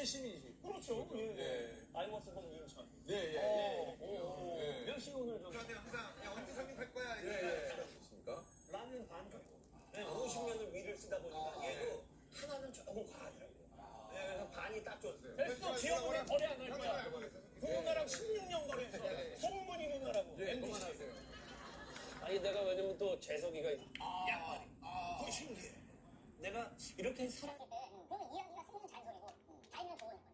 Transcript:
인천 시민이시. 그렇죠. 예. 예. 아이워스 홍윤천. 네, 예, 예. 예. 예. 몇시 오늘 좀 저한테 항상 야, 언제 상륙 할 거야 예, 예. 좋습니까? 라면 반 정도. 네, 아, 50년을 위를 쓰다 보니까 얘도 하나는 조금 과하더라고요. 네, 그래서 반이 딱 줬어요. 됐어, 지역으로 거래 안 할 거야. 그 누나랑 16년 거래했어. 송문이 누나라고. 예, MBC. 그만하세요. 아니 내가 왜냐면 또 재석이가 양말이. 그거 신기해. 내가 이렇게 살아. I know the one.